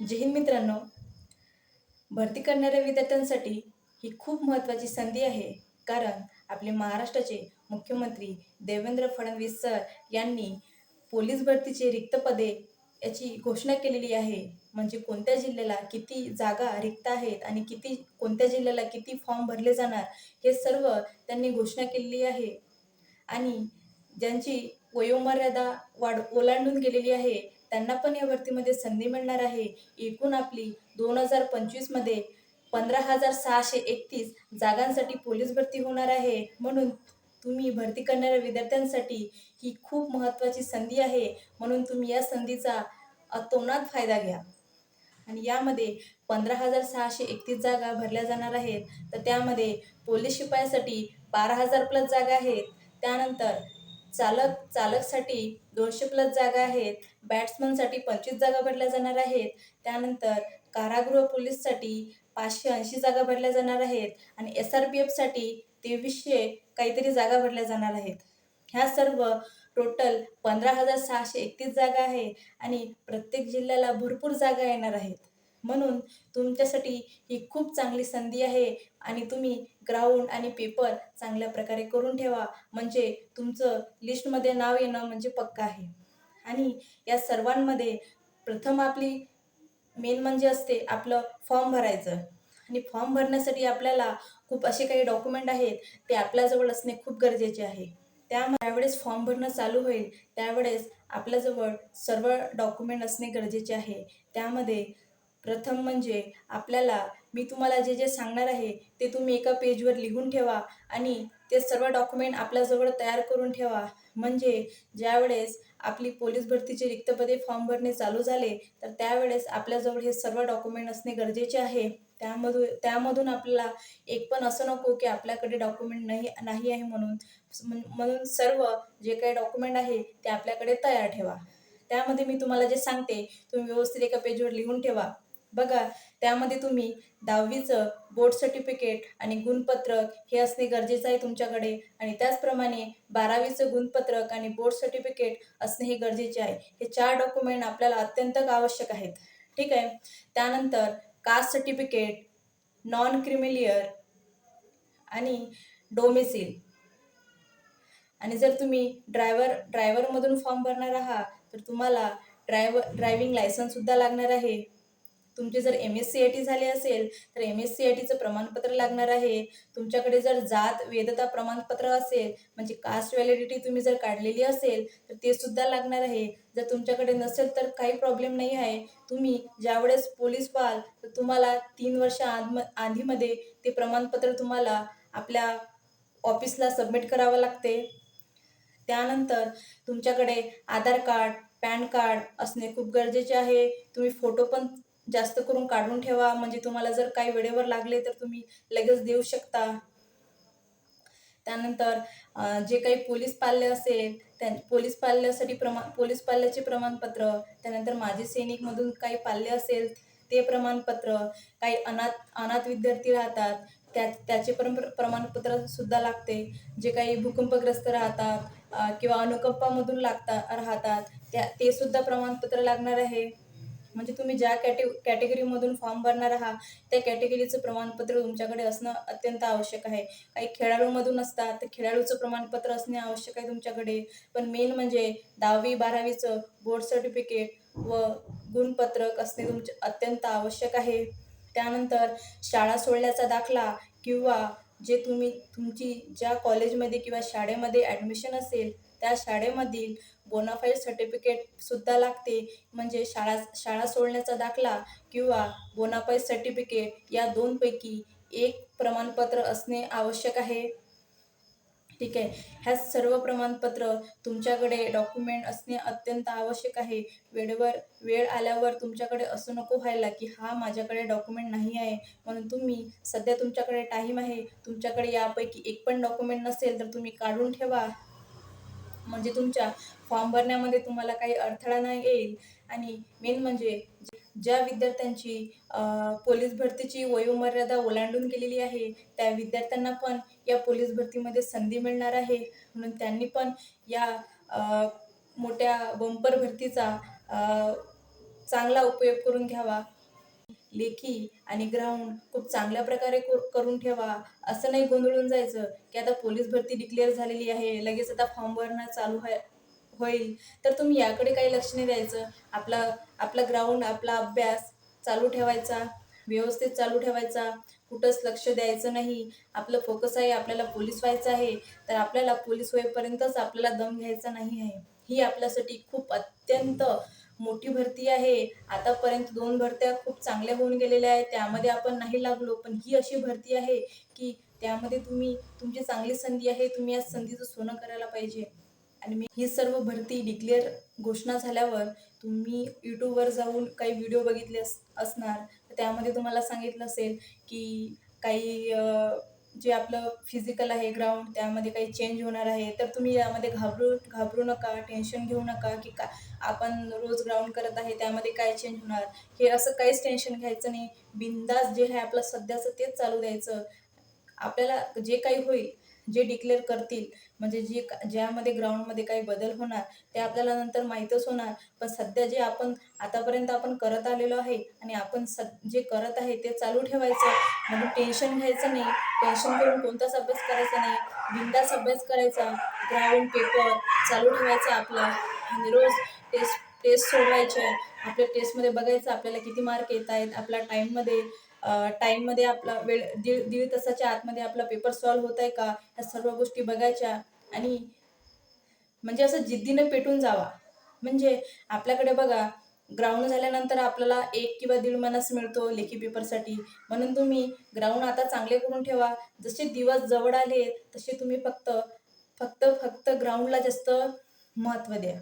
जय हिंद मित्रांनो. भरती करणाऱ्या विद्यार्थ्यांसाठी ही खूप महत्त्वाची संधी आहे. कारण आपले महाराष्ट्राचे मुख्यमंत्री देवेंद्र फडणवीस सर यांनी पोलीस भरतीचे रिक्त पदे याची घोषणा केलेली आहे. म्हणजे कोणत्या जिल्ह्याला किती जागा रिक्त आहेत आणि किती कोणत्या जिल्ह्याला किती फॉर्म भरले जाणार हे सर्व त्यांनी घोषणा केलेली आहे. आणि ज्यांची वयोमर्यादा वाढ ओलांडून गेलेली आहे त्यांना पण या भरतीमध्ये संधी मिळणार आहे. एकूण आपली दोन हजार पंचवीसमध्ये पंधरा हजार सहाशे एकतीस जागांसाठी पोलीस भरती होणार आहे. म्हणून तुम्ही भरती करणाऱ्या विद्यार्थ्यांसाठी ही खूप महत्त्वाची संधी आहे. म्हणून तुम्ही या संधीचा अतोनात फायदा घ्या. आणि यामध्ये पंधरा हजार सहाशे एकतीस जागा भरल्या जाणार आहेत. तर त्यामध्ये पोलीस शिपायासाठी बारा हजार प्लस जागा आहेत. त्यानंतर चालक चालकसाठी दोनशे प्लस जागा आहेत. बॅट्समनसाठी पंचवीस जागा भरल्या जाणार आहेत. त्यानंतर कारागृह पोलीससाठी पाचशे ऐंशी जागा भरल्या जाणार आहेत. आणि एस आर पी एफसाठी तेवीसशे काहीतरी जागा भरल्या जाणार आहेत. ह्या सर्व टोटल पंधरा हजार सहाशे एकतीस जागा आहे आणि प्रत्येक जिल्ह्याला भरपूर जागा येणार आहेत. म्हणून तुमच्यासाठी ही खूप चांगली संधी आहे आणि तुम्ही ग्राउंड आणि पेपर चांगल्या प्रकारे करून ठेवा. म्हणजे तुमचं लिस्टमध्ये नाव येणं म्हणजे पक्का आहे. आणि या सर्वांमध्ये प्रथम आपली मेन म्हणजे असते आपलं फॉर्म भरायचं. आणि फॉर्म भरण्यासाठी आपल्याला खूप असे काही डॉक्युमेंट आहेत ते आपल्याजवळ असणे खूप गरजेचे आहे. त्या त्यावेळेस फॉर्म भरणं चालू होईल त्यावेळेस आपल्याजवळ सर्व डॉक्युमेंट असणे गरजेचे आहे. त्यामध्ये प्रथम म्हणजे आपल्याला मी तुम्हाला जे जे सांगणार आहे ते तुम्ही एका पेजवर लिहून ठेवा आणि ते सर्व डॉक्युमेंट आपल्याजवळ तयार करून ठेवा. म्हणजे ज्यावेळेस आपली पोलीस भरतीचे रिक्तपदे फॉर्म भरणे चालू झाले तर त्यावेळेस आपल्याजवळ हे सर्व डॉक्युमेंट असणे गरजेचे आहे. त्यामधून त्यामधून आपल्याला एक पण असं नको की आपल्याकडे डॉक्युमेंट नाही नाही आहे म्हणून म्हणून सर्व जे काही डॉक्युमेंट आहे ते आपल्याकडे तयार ठेवा. त्यामध्ये मी तुम्हाला जे सांगते तुम्ही व्यवस्थित एका पेजवर लिहून ठेवा. बघा त्यामध्ये तुम्ही दहावीचं बोर्ड सर्टिफिकेट आणि गुणपत्रक हे असणे गरजेचं आहे तुमच्याकडे. आणि त्याचप्रमाणे बारावीचं गुणपत्रक आणि बोर्ड सर्टिफिकेट असणे हे गरजेचे आहे. हे चार डॉक्युमेंट आपल्याला अत्यंत आवश्यक आहेत. ठीक आहे? त्यानंतर caste certificate non creamy layer आणि डोमेसिल आणि जर तुम्ही ड्रायव्हर ड्रायव्हरमधून फॉर्म भरणार आहात तर तुम्हाला ड्रायव्हर ड्रायव्हिंग लायसन्ससुद्धा लागणार आहे. तुमची जर M S C I T झाली असेल तर एम एस सी आय टीचं प्रमाणपत्र लागणार आहे. तुमच्याकडे जर जात वेदता प्रमाणपत्र असेल म्हणजे कास्ट व्हॅलिडिटी तुम्ही जर काढलेली असेल तर ते सुद्धा लागणार आहे. जर तुमच्याकडे नसेल तर काही प्रॉब्लेम नाही आहे. तुम्ही ज्यावेळेस पोलीस पाहाल तर तुम्हाला तीन वर्ष आधम आधीमध्ये ते प्रमाणपत्र तुम्हाला आपल्या ऑफिसला सबमिट करावं लागते. त्यानंतर तुमच्याकडे आधार कार्ड पॅन कार्ड असणे खूप गरजेचे आहे. तुम्ही फोटो पण जास्त करून काढून ठेवा. म्हणजे तुम्हाला जर काही वेळेवर लागले तर तुम्ही लगेच देऊ शकता. त्यानंतर जे काही पोलीस पाल्य असेल त्या पोलीस पाल्यासाठी प्रमा पोलीस पाल्याचे प्रमाणपत्र त्यानंतर माजी सैनिकमधून काही पाल्य असेल ते प्रमाणपत्र काही अनाथ अनाथ विद्यार्थी राहतात त्या त्याचे पण प्र- प्रमाणपत्र सुद्धा लागते. जे काही भूकंपग्रस्त राहतात किंवा अनुकंपामधून लागता राहतात त्या ते सुद्धा प्रमाणपत्र लागणार आहे. म्हणजे तुम्ही ज्या कॅटे कॅटेगरीमधून फॉर्म भरणार आहात त्या कॅटेगरीचं प्रमाणपत्र तुमच्याकडे असणं अत्यंत आवश्यक आहे. काही खेळाडूमधून असतात तर खेळाडूचं प्रमाणपत्र असणे आवश्यक आहे तुमच्याकडे. पण मेन म्हणजे दहावी बारावीचं बोर्ड सर्टिफिकेट व गुणपत्रक असणे तुमचे अत्यंत आवश्यक आहे. त्यानंतर शाळा सोडल्याचा दाखला किंवा जे तुम्ही तुमची ज्या कॉलेजमध्ये किंवा शाळेमध्ये ॲडमिशन असेल त्या शाळेमधील बोनाफाईड सर्टिफिकेटसुद्धा लागते. म्हणजे शाळा शाळा सोडण्याचा दाखला किंवा बोनाफाईड सर्टिफिकेट या दोनपैकी एक प्रमाणपत्र असणे आवश्यक आहे. ठीक आहे. ह्या सर्व प्रमाणपत्र तुमच्याकडे डॉक्युमेंट असणे अत्यंत आवश्यक आहे. वेळेवर वेळ आल्यावर तुमच्याकडे असं नको व्हायला की हा माझ्याकडे डॉक्युमेंट नाही आहे. म्हणून तुम्ही सध्या तुमच्याकडे टाईम आहे. तुमच्याकडे यापैकी एक पण डॉक्युमेंट नसेल तर तुम्ही काढून ठेवा. म्हणजे तुमच्या फॉर्म भरण्यामध्ये तुम्हाला काही अडथळा नाही येईल. आणि मेन म्हणजे ज्या विद्यार्थ्यांची पोलीस भरतीची वयोमर्यादा ओलांडून गेलेली आहे त्या विद्यार्थ्यांना पण या पोलीस भरतीमध्ये संधी मिळणार आहे. म्हणून त्यांनी पण या मोठ्या बंपर भरतीचा चांगला उपयोग करून घ्यावा. लेखी आणि ग्राउंड खूप चांगल्या प्रकारे करून ठेवा. असं नाही गोंधळून जायचं की आता पोलीस भरती डिक्लेअर झालेली आहे लगेच आता फॉर्म भरणं चालू आहे होईल. तर तुम्ही याकडे काही लक्ष नाही द्यायचं. आपला आपला ग्राउंड आपला अभ्यास चालू ठेवायचा व्यवस्थित चालू ठेवायचा. कुठंच लक्ष द्यायचं नाही. आपलं फोकस आहे आपल्याला पोलीस व्हायचं आहे. तर आपल्याला पोलीस होईपर्यंतच आपल्याला दम घ्यायचा नाही आहे. ही आपल्यासाठी खूप अत्यंत मोठी भरती आहे. आतापर्यंत दोन भरत्या खूप चांगल्या होऊन गेलेल्या आहेत. त्यामध्ये आपण नाही लागलो पण ही अशी भरती आहे की त्यामध्ये तुम्ही तुमची चांगली संधी आहे. तुम्ही या संधीचं सोनं करायला पाहिजे. आणि मी ही सर्व भरती डिक्लेअर घोषणा झाल्यावर तुम्ही यूट्यूबवर जाऊन काही व्हिडिओ बघितले अस असणार तर त्यामध्ये तुम्हाला सांगितलं असेल की काही जे आपलं फिजिकल आहे ग्राउंड त्यामध्ये काही चेंज होणार आहे. तर तुम्ही यामध्ये घाबरू घाबरू नका टेन्शन घेऊ नका की का आपण रोज ग्राउंड करत आहे त्यामध्ये काय चेंज होणार? हे असं काहीच टेन्शन घ्यायचं नाही. बिंदास जे आहे आपलं सध्याचं तेच चालू द्यायचं. आपल्याला जे काही होईल जे डिक्लेअर करतील म्हणजे जे ज्यामध्ये ग्राउंडमध्ये काही बदल होणार ते आपल्याला नंतर माहीतच होणार. पण सध्या जे आपण आतापर्यंत आपण करत आलेलो आहे आणि आपण सद जे करत आहे ते चालू ठेवायचं म्हणून टेन्शन घ्यायचं नाही. टेन्शन करून कोणताच अभ्यास करायचा नाही. बिंदास अभ्यास करायचा. ग्राउंड पेपर चालू ठेवायचा आपला. आणि रोज टेस्ट टेस्ट सोडवायचे. आपल्या टेस्टमध्ये बघायचं आपल्याला किती मार्क येत आहेत आपल्या टाईममध्ये टाईममध्ये आपला वेळ दीड दीड तासाच्या आतमध्ये आपला पेपर सॉल्व्ह होत आहे का? ह्या सर्व गोष्टी बघायच्या आणि म्हणजे असं जिद्दीनं पेटून जावा. म्हणजे आपल्याकडे बघा ग्राउंड झाल्यानंतर आपल्याला एक किंवा दीड मानस मिळतो लेखी पेपरसाठी. म्हणून तुम्ही ग्राउंड आता चांगले करून ठेवा. जसे दिवस जवळ आले तसे तुम्ही फक्त फक्त फक्त ग्राउंडला जास्त महत्त्व द्या.